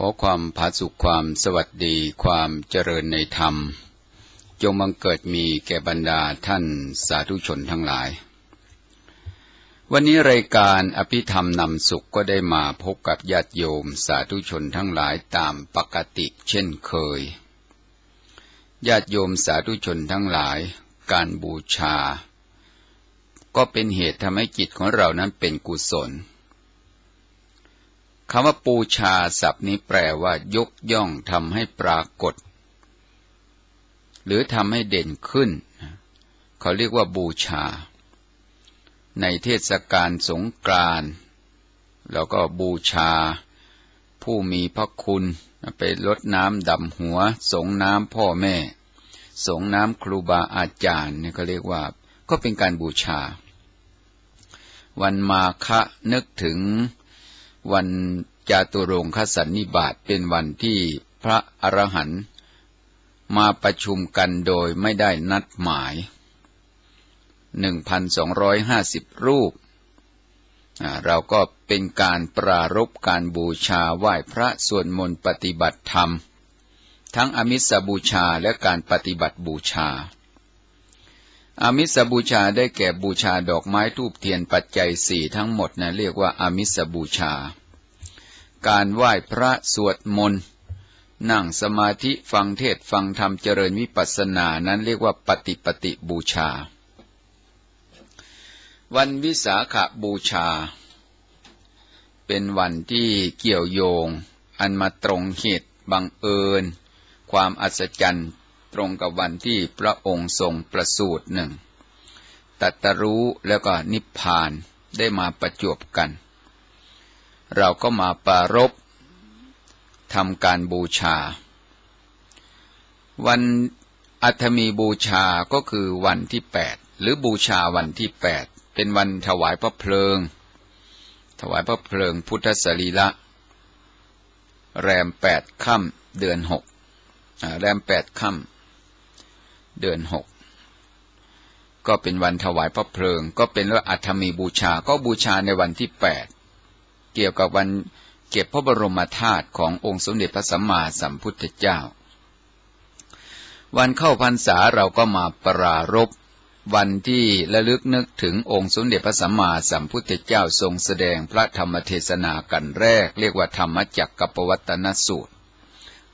ขอความผาสุขความสวัสดีความเจริญในธรรม จงบังเกิดมีแก่บรรดาท่านสาธุชนทั้งหลาย วันนี้รายการอภิธรรมนำสุขก็ได้มาพบกับญาติโยมสาธุชนทั้งหลายตามปกติเช่นเคย ญาติโยมสาธุชนทั้งหลาย การบูชา ก็เป็นเหตุทำให้จิตของเรานั้นเป็นกุศล คำว่าปูชาศัพท์นี้แปลว่ายกย่องทำให้ปรากฏ หรือทำให้เด่นขึ้น เขาเรียกว่าบูชา ในเทศกาลสงกรานต์เราก็บูชา ผู้มีพระคุณไปลดน้ำดำหัว สงน้ำพ่อแม่ สงน้ำครูบาอาจารย์เนี่ยเขาเรียกว่า ก็เป็นการบูชา วันมาคะนึกถึง วันจาตุรงคสันนิบาตเป็นวันที่พระอรหันต์มาประชุมกันโดยไม่ได้นัดหมาย 1,250 รูป เราก็เป็นการปรารบการบูชาไหว้พระสวดมนต์ปฏิบัติธรรม ทั้งอมิสบูชาและการปฏิบัติบูชา อามิสบูชาได้แก่บูชาดอกไม้ทูบเทียนปัจจัยสี่ทั้งหมดนะเรียกว่าอามิสบูชา การไหว้พระสวดมนต์นั่งสมาธิฟังเทศฟังธรรมเจริญวิปัสสนานั้นเรียกว่าปฏิปฏิบูชา วันวิสาขบูชา เป็นวันที่เกี่ยวโยง อันมาตรงเหตุบังเอิญ ความอัศจรรย์ ตรงกับวันที่พระองค์ทรงประสูติหนึ่งตัตรู้แล้วก็นิพพานได้มาประจวบกัน เราก็มาปารบทำการบูชา วันอัฐมีบูชาก็คือวันที่แปดหรือบูชาวันที่แปดเป็นวันถวายพระเพลิง ถวายพระเพลิงพุทธสรีละ แรมแปดค่ำเดือนหกแรมแปดค่ำ เดือนหกก็เป็นวันถวายพระเพลิง ก็เป็นว่าอัฐมีบูชาก็บูชาในวันที่แปดเกี่ยวกับวันเก็บพระบรมธาตุขององค์สมเด็จพระสัมมาสัมพุทธเจ้า วันเข้าพรรษาเราก็มาปรารบวันที่ระลึกนึกถึงองค์สมเด็จพระสัมมาสัมพุทธเจ้าทรงแสดงพระธรรมเทศนากันแรก เรียกว่าธรรมจักรกัปวัตนสูตร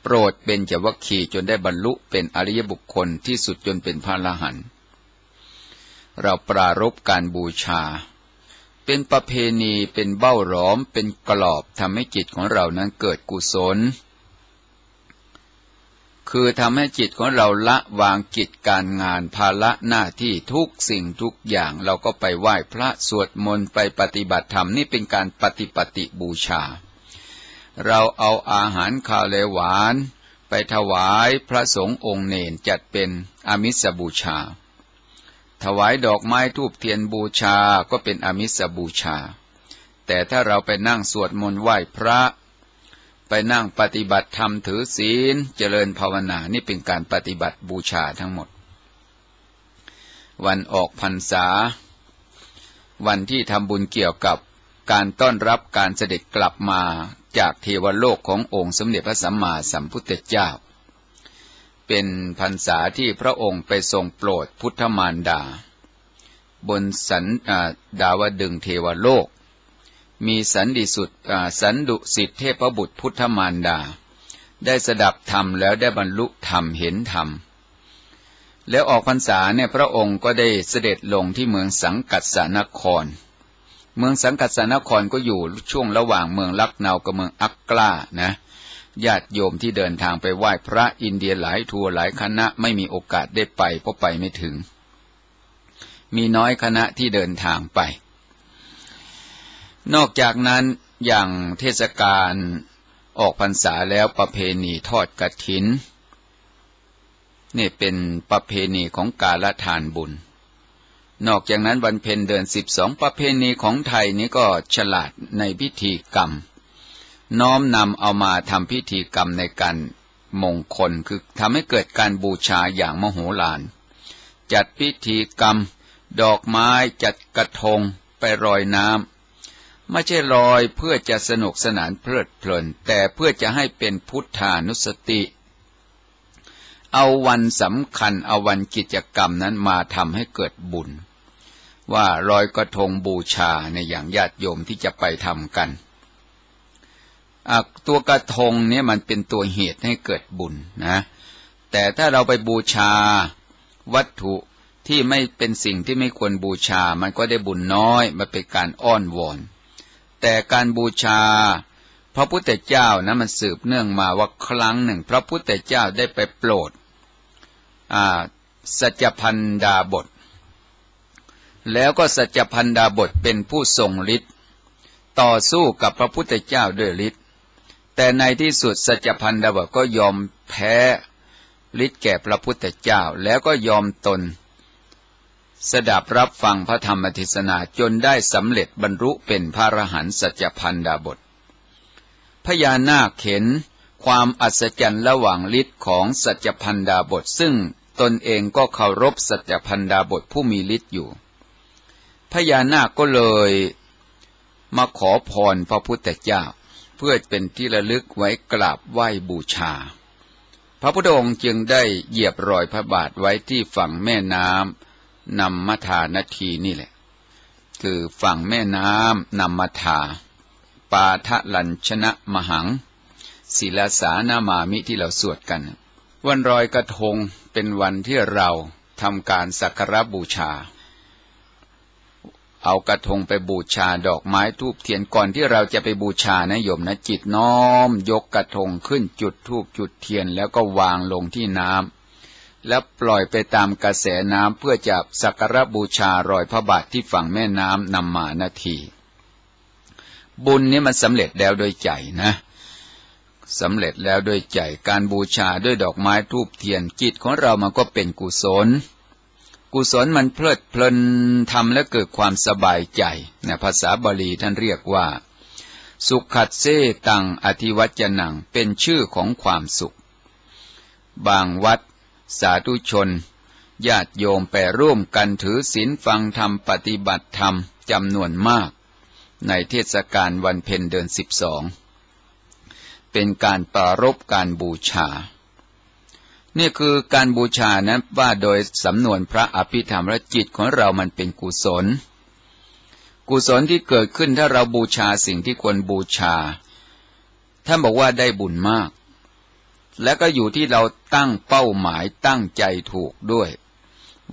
โปรดเป็นจวัคคีจนได้บรรลุเป็นอริยบุคคลที่สุดจนเป็นพระละหันเราปรารบการบูชา เป็นประเพณีเป็นเบ้าหลอมเป็นกรอบทำให้จิตของเรานั้นเกิดกุศล คือทำให้จิตของเราละวางกิจการงานภาระหน้าที่ทุกสิ่งทุกอย่างเราก็ไปไหว้พระสวดมนต์ไปปฏิบัติธรรมนี่เป็นการปฏิปฏิบูชา เราเอาอาหารข้าวเลหวาน ไปถวายพระสงฆ์องค์เนนจัดเป็นอมิสบูชา ถวายดอกไม้ทูบเทียนบูชาก็เป็นอมิสบูชา แต่ถ้าเราไปนั่งสวดมนต์ไหว้พระ ไปนั่งปฏิบัติธรรมถือศีลเจริญภาวนานี่เป็นการปฏิบัติบูชาทั้งหมด วันออกพรรษา วันที่ทำบุญเกี่ยวกับการต้อนรับการเสด็จกลับมา จากเทวโลกขององค์สมเด็จพระสัมมาสัมพุทธเจ้า เป็นพรรษาที่พระองค์ไปทรงโปรดพุทธมารดา บนสันดาวดึงเทวโลก มีสันดิสุดสันดุสิทธิเทพบุตรพุทธมารดา ได้สดับธรรมแล้วได้บรรลุธรรมเห็นธรรมแล้วออกพรรษาเนี่ยพระองค์ก็ได้เสด็จลงที่เมืองสังกัดสานคร เมืองสังกัดสานครก็อยู่ช่วงระหว่างเมืองลักเนากับเมืองอักกลานะญาติโยมที่เดินทางไปไหว้พระอินเดียหลายทัวร์หลายคณะไม่มีโอกาสได้ไปเพราะไปไม่ถึง มีน้อยคณะที่เดินทางไป นอกจากนั้นอย่างเทศกาลออกพรรษาแล้วประเพณีทอดกระถิน นี่เป็นประเพณีของกาลทานบุญ นอกจากนั้นวันเพ็ญเดือนสิบสองประเพณีของไทยนี้ก็ฉลาดในพิธีกรรม น้อมนำเอามาทำพิธีกรรมในการมงคลคือทำให้เกิดการบูชาอย่างมโหฬาร จัดพิธีกรรม ดอกไม้จัดกระทงไปรอยน้ำไม่ใช่ลอยเพื่อจะสนุกสนานเพลิดเพลิน แต่เพื่อจะให้เป็นพุทธานุสติ เอาวันสำคัญเอาวันกิจกรรมนั้นมาทำให้เกิดบุญ ว่าลอยกระทงบูชาในอย่างญาติโยมที่จะไปทำกัน ตัวกระทงเนี่ยมันเป็นตัวเหตุให้เกิดบุญนะ แต่ถ้าเราไปบูชาวัตถุที่ไม่เป็นสิ่งที่ไม่ควรบูชา มันก็ได้บุญน้อย มันเป็นการอ้อนวอน แต่การบูชาพระพุทธเจ้านะมันสืบเนื่องมาว่าครั้งหนึ่ง พระพุทธเจ้าได้ไปโปรดสัจพันดาบท แล้วก็สัจพันดาบทเป็นผู้ทรงฤทธิ์ต่อสู้กับพระพุทธเจ้าด้วยฤทธิ์แต่ในที่สุดสัจพันดาบทก็ยอมแพ้ฤทธิ์แก่พระพุทธเจ้าแล้วก็ยอมตน สดับรับฟังพระธรรมเทศนาจนได้สำเร็จบรรลุเป็นพระอรหันต์สัจพันดาบทพญานาคเห็นความอัศจรรย์ระหว่างฤทธิ์ของสัจพันดาบทซึ่งตนเองก็เคารพสัจพันดาบทผู้มีฤทธิ์อยู่ พญานาคก็เลยมาขอพรพระพุทธเจ้า เพื่อเป็นที่ระลึกไว้กราบไหว้บูชา พระพุทธองค์จึงได้เหยียบรอยพระบาทไว้ที่ฝั่งแม่น้ำนำมัทานาทีนี่แหละ คือฝั่งแม่น้ำนำมัทา ปาทะลัญชนะมหัง ศิลาสานามามิที่เราสวดกัน วันรอยกระทงเป็นวันที่เราทำการสักการบูชา เอากระทงไปบูชาดอกไม้ทูบเทียนก่อนที่เราจะไปบูชานะโยมนะจิตน้อม ยกกระทงขึ้นจุดทูบจุดเทียนแล้วก็วางลงที่น้ำแล้วปล่อยไปตามกระแสน้ำเพื่อจะสักการบูชารอยพระบาทที่ฝั่งแม่น้ำนำมานาที บุญนี้มันสำเร็จแล้วโดยใจนะสำเร็จแล้วโดยใจการบูชาด้วยดอกไม้ทูบเทียนจิตของเรามันก็เป็นกุศล กุศลมันเพลิดเพลินทำและเกิดความสบายใจนะภาษาบาลีท่านเรียกว่า สุขัดเซตังอธิวัจนังเป็นชื่อของความสุข บางวัด สาธุชน ญาติโยมไปร่วมกันถือศีลฟังธรรมปฏิบัติธรรมจำนวนมาก ในเทศกาลวันเพ็ญเดือนสิบสองเป็นการปรารบการบูชา นี่คือการบูชานะว่าโดยสำนวนพระอภิธรรมและจิตของเรามันเป็นกุศล กุศลที่เกิดขึ้นถ้าเราบูชาสิ่งที่ควรบูชา ท่านบอกว่าได้บุญมาก และก็อยู่ที่เราตั้งเป้าหมายตั้งใจถูกด้วย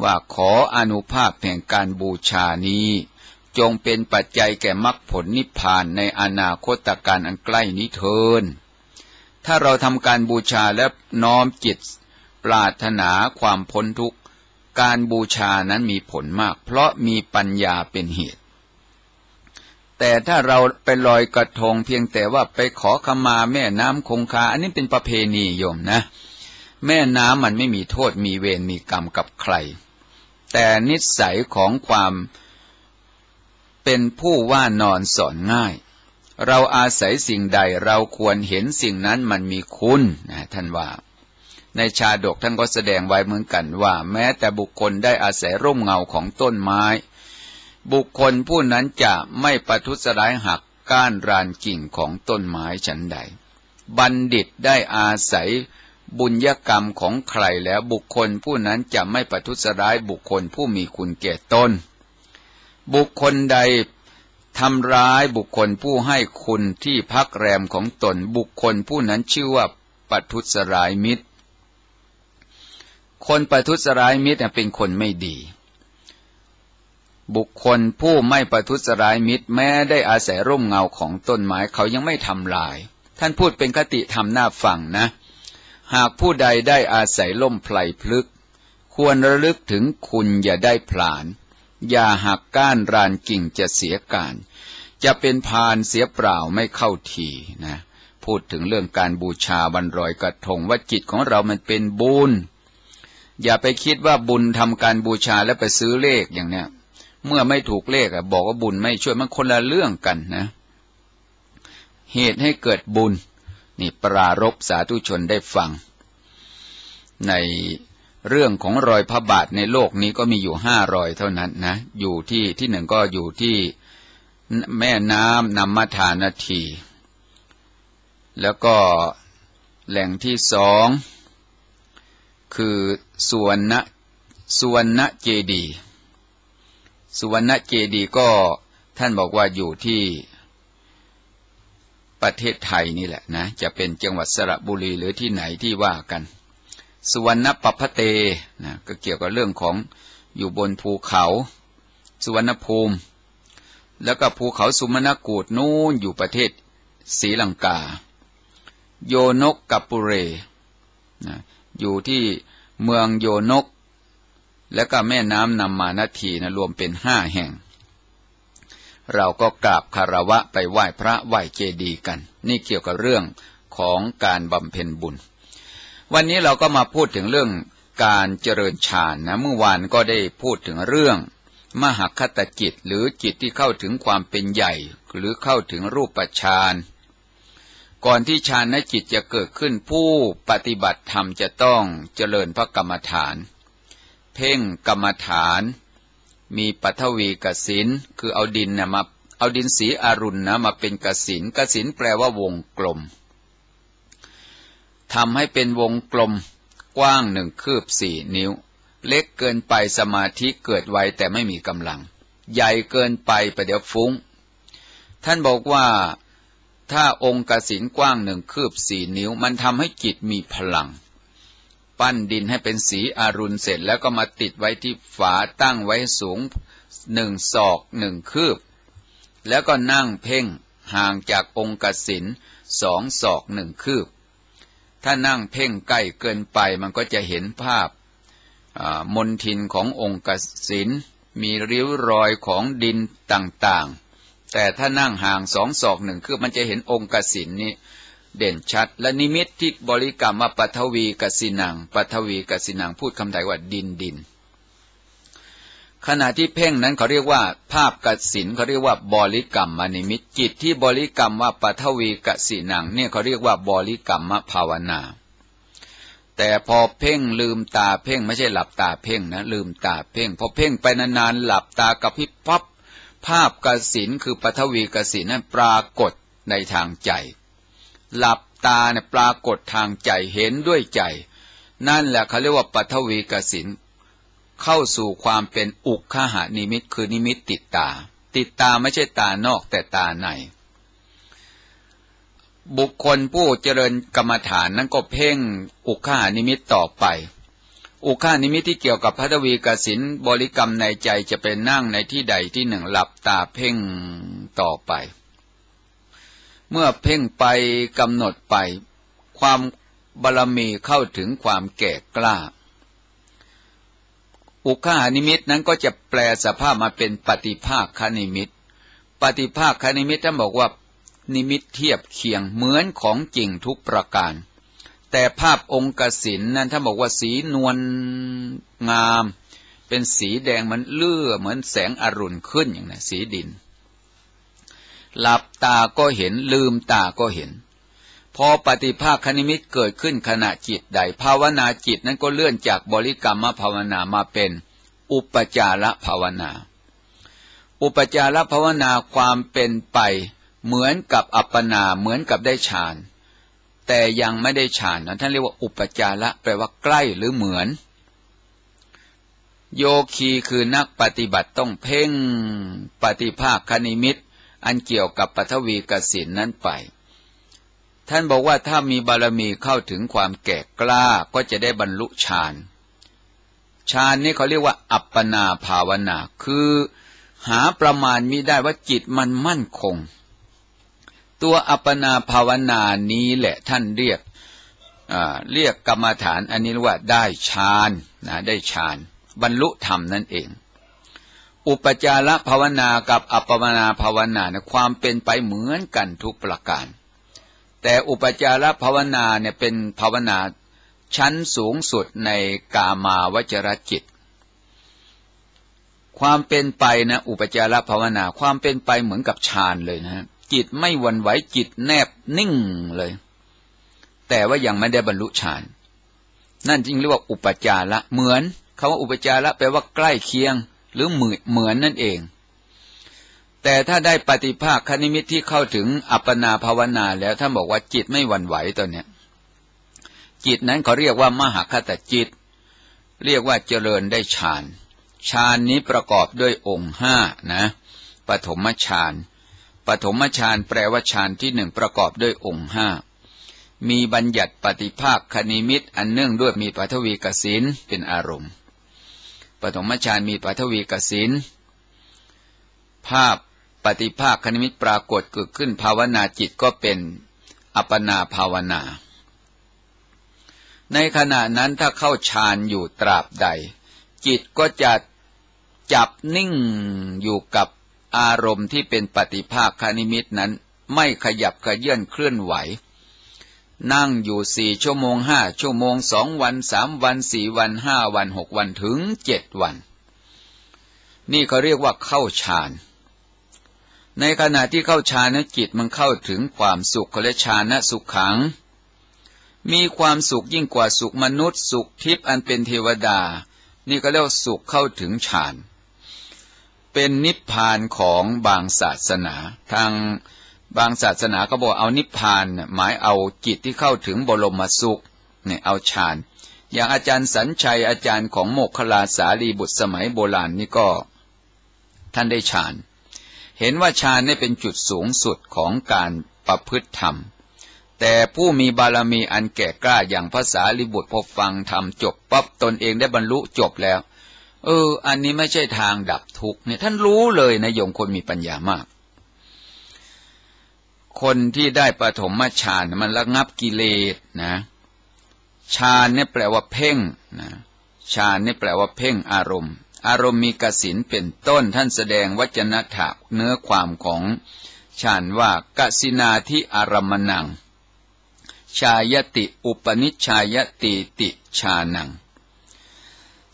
ว่าขออนุภาพแห่งการบูชานี้ จงเป็นปัจจัยแก่มรรคผลนิพพานในอนาคตการอันใกล้นี้เทินถ้าเราทำการบูชาและน้อมจิต ปรารถนาความพ้นทุกข์ การบูชานั้นมีผลมาก เพราะมีปัญญาเป็นเหตุ แต่ถ้าเราไปลอยกระทงเพียงแต่ว่าไปขอขมาแม่น้ำคงคา อันนี้เป็นประเพณีโยมนะ แม่น้ำมันไม่มีโทษมีเวรมีกรรมกับใคร แต่นิสัยของความเป็นผู้ว่านอนสอนง่ายเราอาศัยสิ่งใดเราควรเห็นสิ่งนั้นมันมีคุณนะท่านว่า ในชาดกท่านก็แสดงไว้เหมือนกันว่า แม้แต่บุคคลได้อาศัยร่มเงาของต้นไม้ บุคคลผู้นั้นจะไม่ประทุษร้ายหักก้านรานกิ่งของต้นไม้ฉันใด บัณฑิตได้อาศัยบุญยกรรมของใครแล้วบุคคลผู้นั้นจะไม่ประทุษร้ายบุคคลผู้มีคุณแก่ตนบุคคลใดทำร้ายบุคคลผู้ให้คุณที่พักแรมของตนบุคคลผู้นั้นชื่อว่าปัทุษร้ายมิตร คนประทุษร้ายมิตรเป็นคนไม่ดี บุคคลผู้ไม่ประทุษร้ายมิตรแม้ได้อาศัยร่มเงาของต้นไม้เขายังไม่ทำลาย ท่านพูดเป็นคติทำหน้าฟังนะ หากผู้ใดได้อาศัยล่มไพลพลึก ควรระลึกถึงคุณอย่าได้ผลาน อย่าหักก้านรานกิ่งจะเสียการ จะเป็นพานเสียเปล่าไม่เข้าทีนะ พูดถึงเรื่องการบูชาวันรอยกระทงว่าจิตของเรามันเป็นบุญ อย่าไปคิดว่าบุญทำการบูชาแล้วไปซื้อเลขอย่างเนี้ย เมื่อไม่ถูกเลขอะบอกว่าบุญไม่ช่วยมันคนละเรื่องกันนะ เหตุให้เกิดบุญ นี่ปรารบสาธุชนได้ฟัง ในเรื่องของรอยพระบาทในโลกนี้ก็มีอยู่ห้ารอยเท่านั้นนะ อยู่ที่ที่หนึ่งก็อยู่ที่แม่น้ำนำมาทานนาที แล้วก็แหล่งที่สองคือ สวนณสวนณเจดีสุวรรณเจดีก็ท่านบอกว่าอยู่ที่ประเทศไทยนี่แหละนะ จะเป็นจังหวัดสระบุรีหรือที่ไหนที่ว่ากัน สุวรรณปพเตนะก็เกี่ยวกับเรื่องของอยู่บนภูเขา สุวรรณภูมิ แล้วก็ภูเขาสุมนกูดนู่นอยู่ประเทศศรีลังกา โยนกกัปปุเรนะอยู่ที่ เมืองโยนก แล้วก็แม่น้ำนำมานาทีนะรวมเป็นห้าแห่ง เราก็กราบคารวะไปไหว้พระไหว้เจดีย์กัน นี่เกี่ยวกับเรื่องของการบำเพ็ญบุญ วันนี้เราก็มาพูดถึงเรื่องการเจริญฌานนะเมื่อวานก็ได้พูดถึงเรื่อง มหคตจิตหรือจิตที่เข้าถึงความเป็นใหญ่ หรือเข้าถึงรูปฌาน ก่อนที่ฌานจิตจะเกิดขึ้นผู้ปฏิบัติธรรมจะต้องเจริญพระกรรมฐาน เพ่งกรรมฐาน มีปัทวีกสินคือเอาดินนะมาเอาดินสีอรุณนะมาเป็นกสินกสินแปลว่าวงกลมทำให้เป็นวงกลมกว้างหนึ่งคืบสี่นิ้ว เล็กเกินไปสมาธิเกิดไวแต่ไม่มีกำลัง ใหญ่เกินไปประเดี๋ยวฟุ้ง ท่านบอกว่า ถ้าองค์กสินกว้างหนึ่งคืบสี่นิ้ว มันทำให้จิตมีพลัง ปั้นดินให้เป็นสีอรุณเสร็จแล้วก็มาติดไว้ที่ฝาตั้งไว้สูงหนึ่งศอกหนึ่งคืบ แล้วก็นั่งเพ่งห่างจากองค์กสินสองศอกหนึ่งคืบ ถ้านั่งเพ่งใกล้เกินไปมันก็จะเห็นภาพมนทินขององค์กสินมีริ้วรอยของดินต่างๆ แต่ถ้านั่งห่างสองศอกหนึ่งคือมันจะเห็นองค์กสินนี้เด่นชัด และนิมิตที่บริกรรมว่าปัทวีกสินังปัทวีกสินังพูดคำไทยว่าดินดิน ขณะที่เพ่งนั้นเขาเรียกว่า ภาพกสินเขาเรียกว่าบริกรรมมนิมิตจิตที่บริกรรมว่าปัทวีกสินังเนี่ยเขาเรียกว่าบริกรรมภาวนา แต่พอเพ่งลืมตาเพ่งไม่ใช่หลับตาเพ่งนะลืมตาเพ่งพอเพ่งไปนานๆหลับตากระพริบปั๊บ ภาพกสินคือปฐวีกสินนั้นปรากฏในทางใจ หลับตาเนี่ยปรากฏทางใจเห็นด้วยใจ นั่นแหละเขาเรียกว่าปฐวีกสินเข้าสู่ความเป็นอุคหานิมิตคือนิมิตติดตา ติดตาไม่ใช่ตานอกแต่ตาใน บุคคลผู้เจริญกรรมฐานนั้นก็เพ่งอุคหานิมิตต่อไป อุคานิมิตที่เกี่ยวกับพัทวีกสินบริกรรมในใจจะเป็นนั่งในที่ใดที่หนึ่งหลับตาเพ่งต่อไป เมื่อเพ่งไปกำหนดไป ความบารมีเข้าถึงความแก่กล้า อุคานิมิตนั้นก็จะแปลสภาพมาเป็นปฏิภาคคนิมิต ปฏิภาคคนิมิตท่านบอกว่านิมิตเทียบเคียงเหมือนของจริงทุกประการ แต่ภาพองค์กสินนั้นถ้าบอกว่าสีนวลงาม เป็นสีแดงเหมันเลื่อเหมือนแสงอรุณขึ้นอย่างนั้นสีดิน หลับตาก็เห็นลืมตาก็เห็น พอปฏิภาคคณิมิตเกิดขึ้นขณะจิตใด ภาวนาจิตนั้นก็เลื่อนจากบริกรรมภาวนามาเป็น อุปจารภาวนา อุปจารภาวนาความเป็นไป เหมือนกับอัปปนาเหมือนกับได้ฌาน แต่ยังไม่ได้ฌานนะท่านเรียกว่าอุปจาระแปลว่าใกล้หรือเหมือน โยคีคือนักปฏิบัติต้องเพ่งปฏิภาคคณิมิต อันเกี่ยวกับปัทวีกสินนั้นไป ท่านบอกว่าถ้ามีบารมีเข้าถึงความแก่กล้าก็จะได้บรรลุฌานฌานนี่เขาเรียกว่า อัปปนาภาวนา คือหาประมาณมิได้ว่าจิตมันมั่นคง ตัวอัปปนาภาวนานี้แหละท่านเรียกเรียกกรรมฐานอันนี้ว่าได้ฌานนะได้ฌานบรรลุธรรมนั่นเอง อุปจารภาวนากับอัปปนาภาวนาเนี่ยความเป็นไปเหมือนกันทุกประการ แต่อุปจารภาวนาเนี่ยเป็นภาวนาชั้นสูงสุดในกามาวจรจิต ความเป็นไปนะอุปจารภาวนาความเป็นไปเหมือนกับฌานเลยนะ จิตไม่หวั่นไหวจิตแนบนิ่งเลย แต่ว่ายังไม่ได้บรรลุฌาน นั่นจึงเรียกว่าอุปจาระเหมือนคาว่าอุปจาระแปลว่าใกล้เคียง หรือเหมือนเหมือนนั่นเอง แต่ถ้าได้ปฏิภาคคณิมิตที่เข้าถึงอัปปนาภาวนาแล้วท่านบอกว่าจิตไม่หวั่นไหวตอนเนี้ยจิตนั้นเขาเรียกว่ามหาคตจิต เรียกว่าเจริญได้ฌานฌานนี้ประกอบด้วยองค์ห้านะปฐมฌาน ปฐมฌานแปลว่าฌานที่หนึ่งประกอบด้วยองค์ห้ามีบัญญัติปฏิภาคคณิมิตอันเนื่องด้วยมีปัทวีกสินเป็นอารมณ์ ปฐมฌานมีปัทวีกสินภาพปฏิภาคคณิมิตปรากฏเกิดขึ้นภาวนาจิตก็เป็นอัปปนาภาวนา ในขณะนั้นถ้าเข้าฌานอยู่ตราบใด จิตก็จะจับนิ่งอยู่กับ อารมณ์ที่เป็นปฏิภาคคณิมิตนั้นไม่ขยับขยื่นเคลื่อนไหว นั่งอยู่สี่ชั่วโมงห้าชั่วโมงสองวันสามวันสี่วันห้าวันหกวันถึงเจ็ดวัน นี่เขาเรียกว่าเข้าฌานในขณะที่เข้าฌานจิตมันเข้าถึงความสุขและฌานสุขขัง มีความสุขยิ่งกว่าสุขมนุษย์ สุขทิพย์อันเป็นเทวดา นี่ก็เรียกสุขเข้าถึงฌาน เป็นนิพพานของบางศาสนา ทางบางศาสนาก็บอกเอานิพพานหมายเอาจิตที่เข้าถึงบรมสุขเนี่ยเอาฌานอย่างอาจารย์สัญชัยอาจารย์ของโมกขลาสาลีบุตรสมัยโบราณนี่ก็ ท่านได้ฌาน เห็นว่าฌานนี่เป็นจุดสูงสุดของการประพฤติธรรม แต่ผู้มีบารมีอันแก่กล้าอย่างภาษาลิบุตรพอฟังธรรมจบปั๊บตนเองได้บรรลุจบแล้ว เออ อันนี้ไม่ใช่ทางดับทุกข์เนี่ยท่านรู้เลยนะโยมคนมีปัญญามาก คนที่ได้ปฐมฌานมันระงับกิเลสนะฌานเนี่ยแปลว่าเพ่งนะฌานเนี่ยแปลว่าเพ่งอารมณ์ อารมณ์มีกสินเป็นต้นท่านแสดงวจนะถะเนื้อความของฌานว่ากสินาทิอารมณัง ชายติอุปนิชายติติชานัง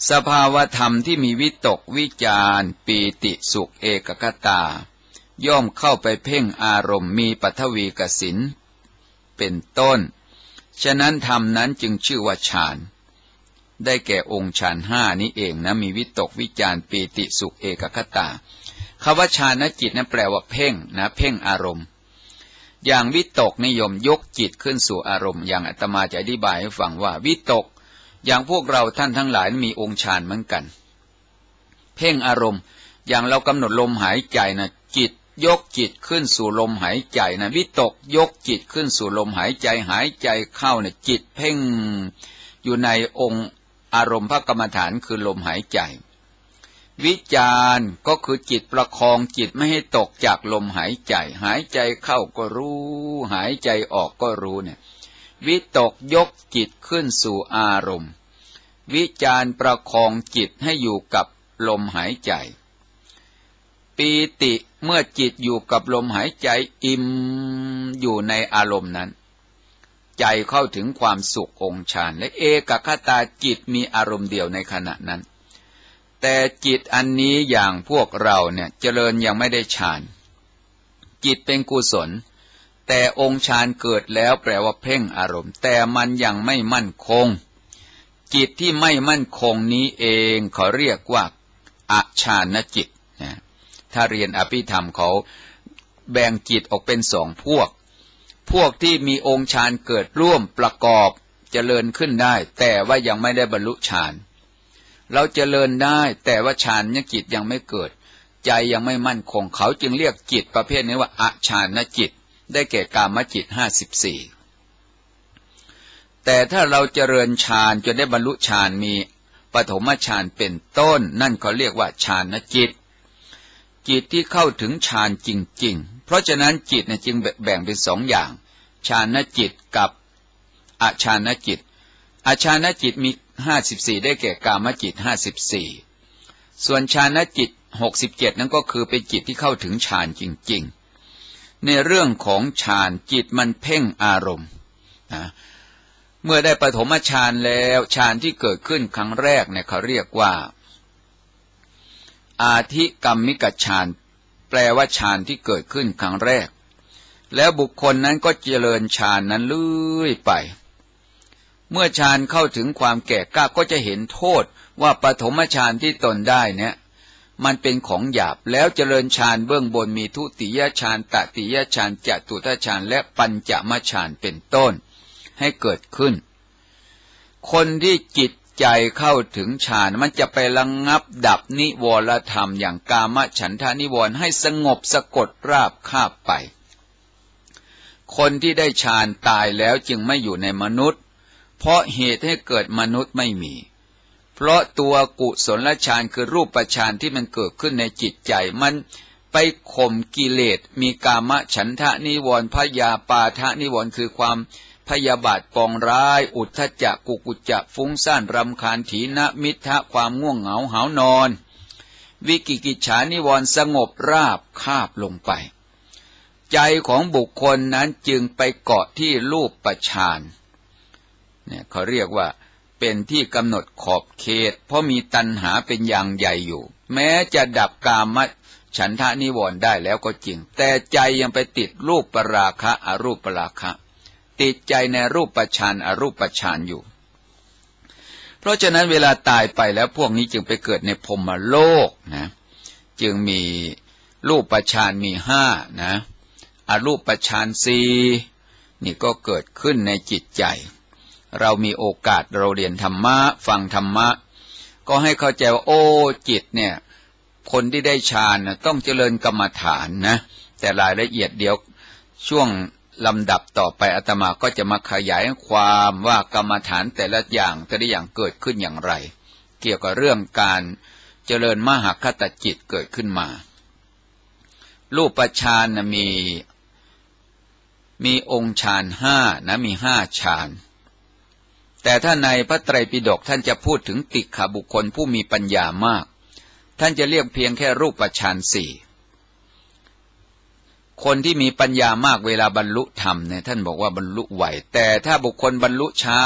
สภาวธรรมที่มีวิตกวิจารปีติสุขเอกคตา ย่อมเข้าไปเพ่งอารมณ์มีปัทวีกสินเป็นต้น ฉะนั้นธรรมนั้นจึงชื่อว่าฌาน ได้แก่องค์ฌานห้านี้เองนะ มีวิตกวิจารปีติสุขเอกคตาคำว่าฌานจิตนั้นแปลว่าเพ่งนะเพ่งอารมณ์ อย่างวิตกนิยมยกจิตขึ้นสู่อารมณ์ อย่างอาตมาจะอธิบายให้ฟังว่า วิตก อย่างพวกเราท่านทั้งหลายมีองค์ฌานเหมือนกัน เพ่งอารมณ์ อย่างเรากำหนดลมหายใจนะจิตยกจิตขึ้นสู่ลมหายใจนะวิตกยกจิตขึ้นสู่ลมหายใจหายใจเข้าเนะจิตเพ่งอยู่ในองค์อารมณ์พระกรรมฐานคือลมหายใจ วิจารก็คือจิตประคองจิตไม่ให้ตกจากลมหายใจ หายใจเข้าก็รู้ หายใจออกก็รู้เนี่ย วิตกยกจิตขึ้นสู่อารมณ์ วิจารประคองจิตให้อยู่กับลมหายใจ ปีติเมื่อจิตอยู่กับลมหายใจอิ่มอยู่ในอารมณ์นั้น ใจเข้าถึงความสุของฌานและเอกคตาจิตมีอารมณ์เดียวในขณะนั้น แต่จิตอันนี้อย่างพวกเราเนี่ยเจริญยังไม่ได้ฌาน จิตเป็นกุศล แต่องค์ฌานเกิดแล้วแปลว่าเพ่งอารมณ์ แต่มันยังไม่มั่นคง จิตที่ไม่มั่นคงนี้เองเขาเรียกว่าอาชานจิตนะถ้าเรียนอภิธรรมเขาแบ่งจิตออกเป็นสองพวก พวกที่มีองค์ฌานเกิดร่วมประกอบจเจริญขึ้นได้ แต่ว่ายังไม่ได้บรรลุฌาน เราจเจริญได้ แต่ว่าฌานยจิตยังไม่เกิด ใจยังไม่มั่นคง เขาจึงเรียกจิตประเภทนี้ว่าอาฌานจิต ได้แก่กามจิตห้าสิบสี่แต่ถ้าเราเจริญฌานจนได้บรรลุฌานมีปฐมฌานเป็นต้น นั่นเขาเรียกว่าฌานจิต จิตที่เข้าถึงฌานจริง ๆ เพราะฉะนั้นจิตเนี่ยจึงแบ่งเป็นสองอย่างฌานจิตกับอาชานจิตอาชานจิตมีห้าสิบสี่ได้แก่กามจิตห้าสิบสี่ส่วนฌานจิตหกสิบเจ็ดนั้นก็คือเป็นจิตที่เข้าถึงฌานจริง ในเรื่องของฌานจิตมันเพ่งอารมณ์นะเมื่อได้ปฐมฌานแล้วฌานที่เกิดขึ้นครั้งแรกเนี่ยเขาเรียกว่า อาธิกรรมิกฌานแปลว่าฌานที่เกิดขึ้นครั้งแรก แล้วบุคคลนั้นก็เจริญฌานนั้นเลื่อยไป เมื่อฌานเข้าถึงความแก่กล้าก็จะเห็นโทษว่าปฐมฌานที่ตนได้เนี่ย มันเป็นของหยาบแล้วเจริญฌานเบื้องบนมีทุติยฌานตติยฌานจตุตฌานและปัญจมฌานเป็นต้น ให้เกิดขึ้น คนที่จิตใจเข้าถึงฌานมันจะไประงงับดับนิวรธรรมอย่างกามฉันทานิวรให้สงบสะกดราบคาบไป คนที่ได้ฌานตายแล้วจึงไม่อยู่ในมนุษย์ เพราะเหตุให้เกิดมนุษย์ไม่มี เพราะตัวกุศลฌานคือรูปฌานที่มันเกิดขึ้นในจิตใจมันไปข่มกิเลส มีกามฉันทะนิวรณ์พยาปาทะนิวรณ์คือความพยาบาทปองร้าย อุทธจักกุกุจักฟุ้งซ่านรำคาญถีนมิทะความง่วงเหงาหานอน วิกิกิจฉานิวรณ์สงบราบคาบลงไป ใจของบุคคลนั้นจึงไปเกาะที่รูปประชานเนี่ยเขาเรียกว่า เป็นที่กำหนดขอบเขต เพราะมีตัณหาเป็นอย่างใหญ่อยู่ แม้จะดับกามฉันทะนิวรณ์ได้แล้วก็จริง แต่ใจยังไปติดรูปปราคะอรูปปราคะ ติดใจในรูปประชานอรูปประชานอยู่ เพราะฉะนั้นเวลาตายไปแล้วพวกนี้จึงไปเกิดในพรมโลกนะจึงมีรูปประชานมีห้านะอรูปประชานสี่นี่ก็เกิดขึ้นในจิตใจ เรามีโอกาสเราเรียนธรรมะฟังธรรมะ ก็ให้เข้าใจว่าโอ้จิตเนี่ย คนที่ได้ฌานต้องเจริญกรรมฐานนะ แต่รายละเอียดเดียวช่วงลำดับต่อไปอาตมาก็จะมาขยายความว่ากรรมฐานแต่ละอย่างแต่ละอย่างเกิดขึ้นอย่างไร เกี่ยวกับเรื่องการเจริญมหาคตจิตเกิดขึ้นมา รูปฌานมีมีองค์ฌานห้านะมีห้าฌาน แต่ถ้าในพระไตรปิฎกท่านจะพูดถึงติขบุคคลผู้มีปัญญามาก ท่านจะเรียกเพียงแค่รูปฌานสี่คนที่มีปัญญามากเวลาบรรลุธรรมเนี่ยท่านบอกว่าบรรลุไหว แต่ถ้าบุคคลบรรลุช้า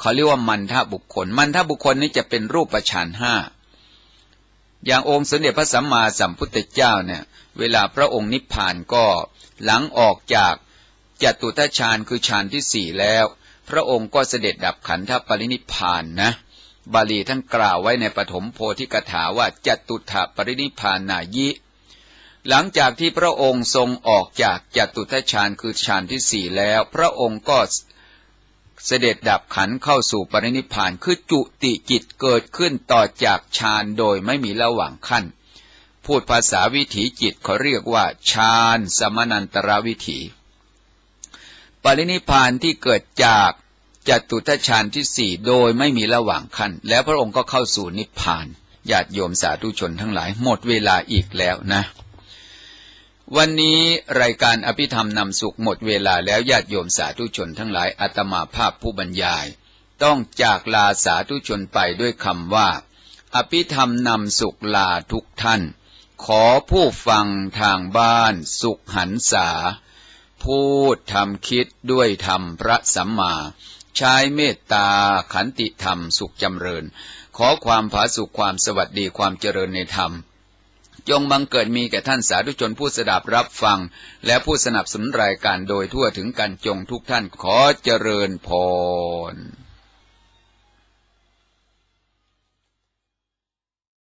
เขาเรียกว่ามันทะบุคคล มันทะบุคคลนี้จะเป็นรูปฌานห้าอย่างองค์สมเด็จพระสัมมาสัมพุทธเจ้าเนี่ย เวลาพระองค์นิพพานก็หลังออกจากจตุตฌานคือฌานที่สี่แล้ว พระองค์ก็เสด็จดับขันธปรินิพานนะ บาลีท่านกล่าวไว้ในปฐมโพธิกถาว่าจตุถาปรินิพานนายิ หลังจากที่พระองค์ทรงออกจากจตุทฌานคือฌานที่สี่แล้ว พระองค์ก็เสด็จดับขันเข้าสู่ปรินิพานคือจุติจิตเกิดขึ้นต่อจากฌานโดยไม่มีระหว่างขั้น พูดภาษาวิถีจิตเขาเรียกว่าฌานสมนันตรวิถี ปรินิพานที่เกิดจากจตุทัชฌานที่สี่โดยไม่มีระหว่างขั้น แล้วพระองค์ก็เข้าสู่นิพพานญาติโยมสาธุชนทั้งหลายหมดเวลาอีกแล้วนะ วันนี้รายการอภิธรรมนำสุขหมดเวลาแล้วญาติโยมสาธุชนทั้งหลายอาตมาภาพผู้บรรยาย ต้องจากลาสาธุชนไปด้วยคำว่า อภิธรรมนำสุขลาทุกท่าน ขอผู้ฟังทางบ้านสุขหันษา พูดทำคิดด้วยธรรมพระสัมมา ใช้เมตตาขันติธรรมสุขจำเริญ ขอความผาสุขความสวัสดีความเจริญในธรรม จงบังเกิดมีแก่ท่านสาธุชนผู้สดับรับฟัง และผู้สนับสนุนรายการโดยทั่วถึงกันจงทุกท่านขอเจริญพร